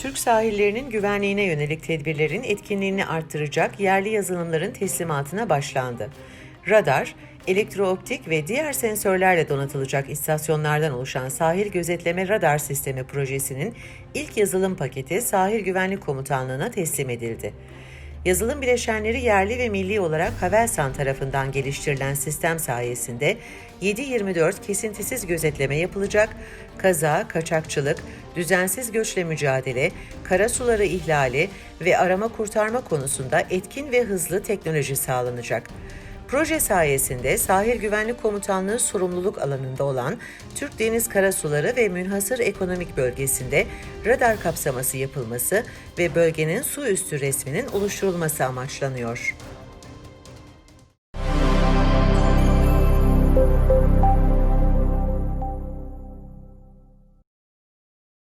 Türk sahillerinin güvenliğine yönelik tedbirlerin etkinliğini arttıracak yerli yazılımların teslimatına başlandı. Radar, elektrooptik ve diğer sensörlerle donatılacak istasyonlardan oluşan sahil gözetleme radar sistemi projesinin ilk yazılım paketi Sahil Güvenlik Komutanlığı'na teslim edildi. Yazılım bileşenleri yerli ve milli olarak Havelsan tarafından geliştirilen sistem sayesinde 7-24 kesintisiz gözetleme yapılacak, kaza, kaçakçılık, düzensiz göçle mücadele, kara suları ihlali ve arama kurtarma konusunda etkin ve hızlı teknoloji sağlanacak. Proje sayesinde Sahil Güvenlik Komutanlığı sorumluluk alanında olan Türk Deniz Karasuları ve Münhasır Ekonomik Bölgesi'nde radar kapsaması yapılması ve bölgenin su üstü resminin oluşturulması amaçlanıyor.